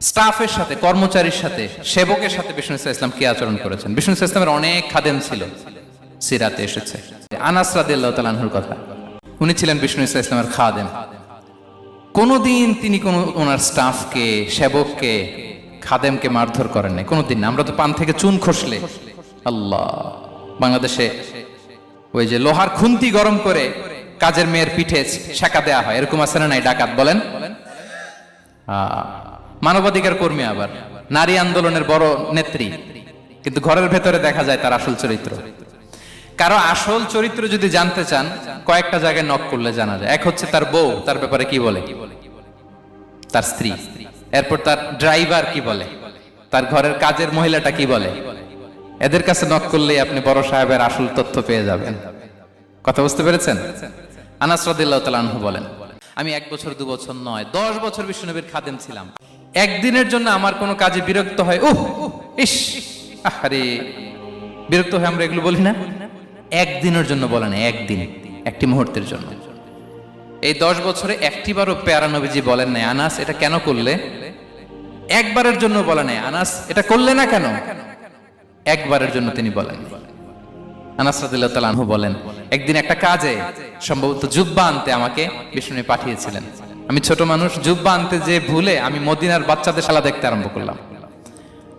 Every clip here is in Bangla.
স্টাফের সাথে কর্মচারীর সাথে সেবকের সাথে বিষ্ণু ইসা ইসলাম কি আচরণ করেছেন? বিষ্ণু ইসলামের অনেক খাদেম ছিল। সিরাতে এসেছে। আনাস কথা। উনি ছিলেন বিষ্ণু ইসা ইসলামের খাদেম। কোনোদিন তিনি কোন ওনার স্টাফকে সেবককে খাদেমকে মারধর করেন নাই। কোনোদিন আমরা তো পান থেকে চুন খসলে। আল্লাহ। বাংলাদেশে ওই যে লোহার খুন্তি গরম করে কাজের মেয়ের পিঠে শেখা দেয়া হয়। এরকম আছে না নাই? ডাকাত বলেন? আহ, মানবাধিকার কর্মী আবার, নারী আন্দোলনের বড় নেত্রী। কিন্তু ঘরের ভেতরে দেখা যায় তার আসল চরিত্র। কারও আসল চরিত্র যদি জানতে চান, কয়েকটা জায়গায় নক করলে জানা যায়। এক হচ্ছে তার বউ, তার ব্যাপারে কি বলে? তার স্ত্রী। এরপর তার ড্রাইভার কি বলে? তার ঘরের কাজের মহিলাটা কি বলে? এদের কাছে নক করলেই আপনি বড় সাহেবের আসল তথ্য পেয়ে যাবেন। কথা বুঝতে পেরেছেন? আনাস রাদিল্লাহ তালানহু বলেন, আমি এক বছর, দু বছর নয়, দশ বছর বিশ্বনবীর খাদেম ছিলাম। একদিনের জন্য আমার কোনো কাজে বিরক্ত হয়। উহ ইস আরে বিরক্ত হয়ে আমরা এগুলো বলি না? একদিনের জন্য বলে না, একদিন, একটি মুহূর্তের জন্য। এই দশ বছরে একটিবারও প্যারা নবীজি বলেন নাই, আনাস, এটা কেন করলে? একবারের জন্য বলে নাই, আনাস, এটা করলে না কেন? একবারের জন্য তিনি বলেন আনাস রাদিল্লাহু তাআলা আনহু বলেন, একদিন একটা কাজে, সম্ভবত জুব্বা আনতে আমাকে বিষ্ণু পাঠিয়েছিলেন। আমি ছোট মানুষ, জুব্বা আনতে যে ভুলে আমি মদিনার বাচ্চাদের খেলা দেখতে আরম্ভ করলাম।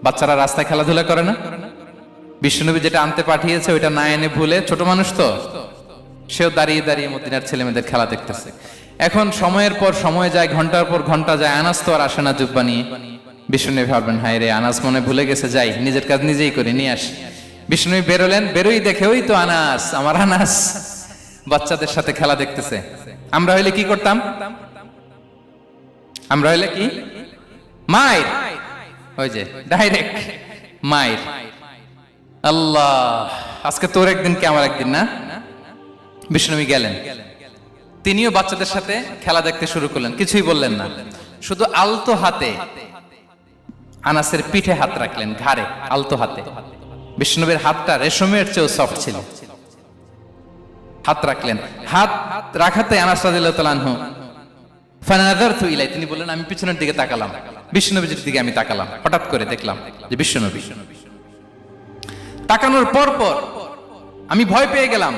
বাচ্চারা রাস্তায় খেলাধুলা করে না? বিষ্ণুনবী যেটা আনতে পাঠিয়েছে, ওইটা না এনে ভুলে ছোট মানুষ তো? সেও দাঁড়িয়ে দাঁড়িয়ে মদিনার ছেলে মেয়েদের খেলা দেখতেছে। এখন সময়ের পর সময় যায়, ঘণ্টার পর ঘণ্টা যায় আনাস তো আর আসে না জুব্বা নিয়ে। বিষ্ণুনবী ভাবলেন, হায় রে আনাস মনে ভুলে গেছে, যাই, নিজের কাজ নিজেই করে, নিয়ে আসি। বিষ্ণুনবী বেরোলেন, বেরোই দেখে, ওই তো আনাস আমার আনাস বাচ্চাদের সাথে খেলা দেখতেছে। আমরা হইলে কি করতাম? আমরা হইলে কি? মায়ের। ওই যে ডাইরেক্ট মায়ের। আল্লাহ, আজকে তোর একদিন কে আমার একদিন না? বিষ্ণুবী গেলেন। তিনিও বাচ্চাদের সাথে খেলা দেখতে শুরু করলেন, কিছুই বললেন না। শুধু আলতো হাতে আনাসের পিঠে হাত রাখলেন, ঘাড়ে, আলতো হাতে। বিষ্ণুবীর হাতটা রেশমের চেয়েও সফট ছিল। হাত রাখলেন। হাত রাখাতে আনাস রাদিল্লাহু তিনি বললেন, আমি পিছনের দিকে তাকালাম। বিষ্ণুনবীর দিকে আমি তাকালাম। হঠাৎ করে দেখলাম যে বিষ্ণুনবী তাকানোর পর পর আমি ভয় পেয়ে গেলাম।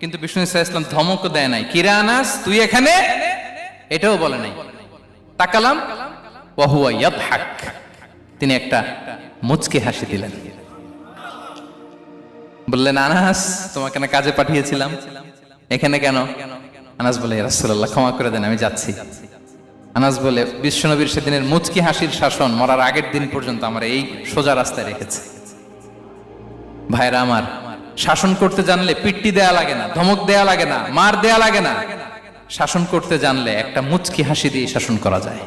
কিন্তু বিষ্ণু ইসা ইসলাম ধমক দেয় নাই। কিরে আনাস, তুই এখানে? এটাও বলে নাই। তাকালাম তিনি একটা মুচকে হাসি দিলেন। বললেন, আনাস, তোমাকে না কাজে পাঠিয়েছিলাম। এখানে কেন? আনাস বলে রাসুল্লাহ ক্ষমা করে দেন, আমি যাচ্ছি। আনাস বলে বিশ্বনবীর সেদিনের মুচকি হাসির শাসন মরার আগের দিন পর্যন্ত আমার এই সোজা রাস্তায় রেখেছে। ভাইরা আমার, শাসন করতে জানলে পিট্টি দেয়া লাগে না, ধমক দেয়া লাগে না, মার দেয়া লাগে না। শাসন করতে জানলে একটা মুচকি হাসি দিয়ে শাসন করা যায়।